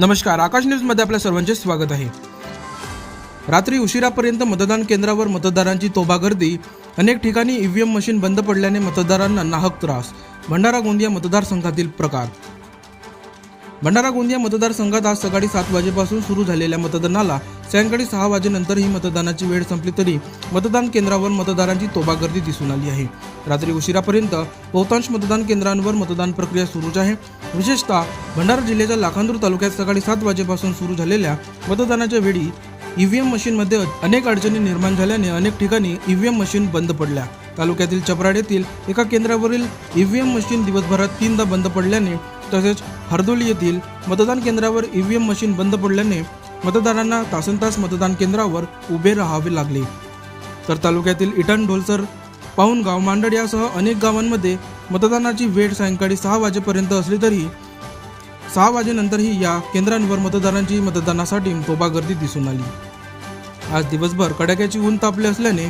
नमस्कार आकाश न्यूजमध्ये आपल्या सर्वांचे स्वागत आहे. रात्री उशिरापर्यंत मतदान केंद्रावर मतदारांची तोबा गर्दी अनेक ठिकाणी ईव्हीएम मशीन बंद पडल्याने मतदारांना नाहक त्रास. भंडारा गोंदिया मतदारसंघातील प्रकार. भंडारा गोंदिया मतदारसंघात आज सकाळी सात वाजेपासून सुरू झालेल्या मतदानाला सायंकाळी सहा वाजेनंतरही मतदानाची वेळ संपली तरी मतदान केंद्रावर मतदारांची तोबा गर्दी दिसून आली आहे. रात्री उशिरापर्यंत बहुतांश मतदान केंद्रांवर मतदान प्रक्रिया सुरूच आहे. विशेषतः भंडारा जिल्ह्याच्या लाखांदूर तालुक्यात सकाळी सात वाजेपासून सुरू झालेल्या मतदानाच्या वेळी ईव्हीएम मशीनमध्ये अनेक अडचणी निर्माण झाल्याने अनेक ठिकाणी ईव्हीएम मशीन बंद पडल्या. तालुक्यातील चपराड येथील एका केंद्रावरील ईव्हीएम मशीन दिवसभरात तीनदा बंद पडल्याने तसेच हरदोली येथील मतदान केंद्रावर ईव्हीएम मशीन बंद पडल्याने मतदारांना तासनतास मतदान केंद्रावर उभे राहावे लागले. तर तालुक्यातील इटन ढोलसर पाहुणगाव मांडड यासह अनेक गावांमध्ये मतदानाची वेळ सायंकाळी सहा वाजेपर्यंत असली तरी सहा वाजेनंतरही या केंद्रांवर मतदारांची मतदानासाठी तोबा गर्दी दिसून आली. आज दिवसभर कडाक्याची ऊन तापले असल्याने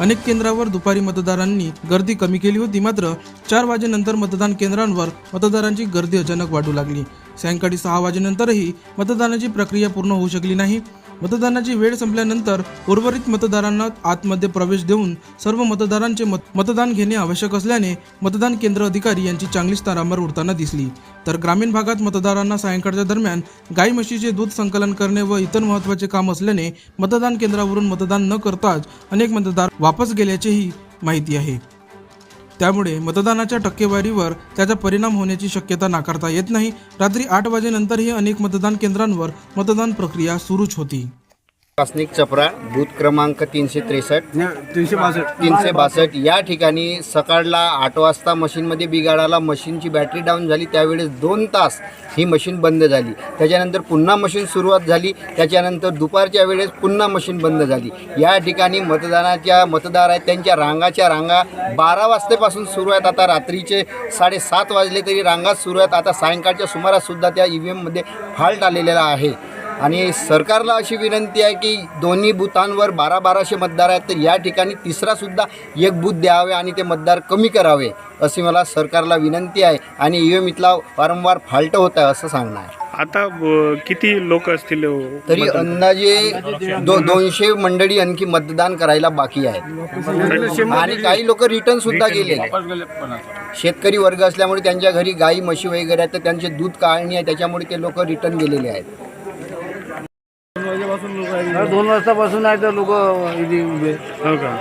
अनेक केंद्रावर दुपारी मतदारांनी गर्दी कमी केली होती. मात्र चार वाजेनंतर मतदान केंद्रांवर मतदारांची गर्दी अचानक वाढू लागली. सायंकाळी सहा वाजेनंतरही मतदानाची प्रक्रिया पूर्ण होऊ शकली नाही. मतदानाची वेळ संपल्यानंतर उर्वरित मतदारांना आतमध्ये प्रवेश देऊन सर्व मतदारांचे मत मतदान घेणे आवश्यक असल्याने मतदान केंद्र अधिकारी यांची चांगलीच तारांबर उडताना दिसली. तर ग्रामीण भागात मतदारांना सायंकाळच्या दरम्यान गाई म्हशीचे दूध संकलन करणे व इतर महत्त्वाचे काम असल्याने मतदान केंद्रावरून मतदान न करताच अनेक मतदार वापस गेल्याचेही माहिती आहे. त्यामुळे मतदानाच्या टक्केवारीवर त्याचा परिणाम होण्याची शक्यता नाकारता येत नाही. रात्री आठ वाजेनंतरही अनेक मतदान केंद्रांवर मतदान प्रक्रिया सुरूच होती. वासनिक चपरा बूथ क्रमांक तीनशे त्रेसष्ट. तीनशे बासष्ट. तीनशे बासष्ट. या ठिकाणी सकाळला आठ वाजता मशीनमध्ये बिघाडाला मशीनची बॅटरी डाऊन झाली. त्यावेळेस दोन तास ही मशीन बंद झाली. त्याच्यानंतर पुन्हा मशीन सुरुवात झाली. त्याच्यानंतर दुपारच्या वेळेस पुन्हा मशीन बंद झाली. या ठिकाणी मतदानाच्या मतदार आहेत त्यांच्या रांगाच्या रांगा बारा वाजतेपासून सुरू आहेत. आता रात्रीचे साडेसात वाजले तरी रांगाच सुरू आहेत. आता सायंकाळच्या सुमाराससुद्धा त्या ई व्ही एममध्ये फॉल्ट आलेला आहे. आणि सरकारला अशी विनंती आहे की दोन्ही बूथांवर बारा बाराशे मतदार आहेत तर या ठिकाणी तिसरासुद्धा एक बूथ द्यावे आणि ते मतदार कमी करावे अशी मला सरकारला विनंती आहे. आणि ई एम इथला वारंवार फाल्ट होत आहे असं सांगणं आहे आता किती लोक असतील अ, तरी? अंदाजे दो दोनशे मंडळी आणखी मतदान करायला बाकी आहेत. आणि काही लोक रिटर्न सुद्धा गेले शेतकरी वर्ग असल्यामुळे त्यांच्या घरी गाई म्हशी वगैरे आहेत तर त्यांचे दूध काढणी आहे त्याच्यामुळे ते लोक रिटर्न गेलेले आहेत. दोन वाजतापासून आहे तर लोक इथे उभे. हो का?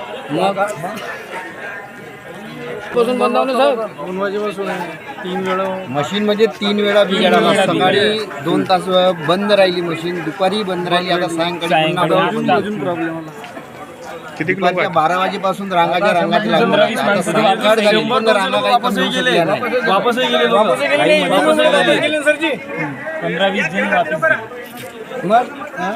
पासून बंद दोन वाजेपासून आहे. तीन वेळा. मशीन मध्ये तीन वेळा बिघाडाला सकाळी दोन तास बंद राहिली मशीन दुपारी बंद राहिली आता सायंकाळी पुन्हा बंद. अजून प्रॉब्लेम आला किती लोक दुपारच्या आहेत बारा वाजेपासून रांगाच्या रांगात लागल्या आहेत. आता सायंकाळ झाली पण रांगा काही कमी होऊ शकल्या नाही. वापसही गेले लोक. काही मतदान झाले. पंधरा वीस जण वापस मग? हा?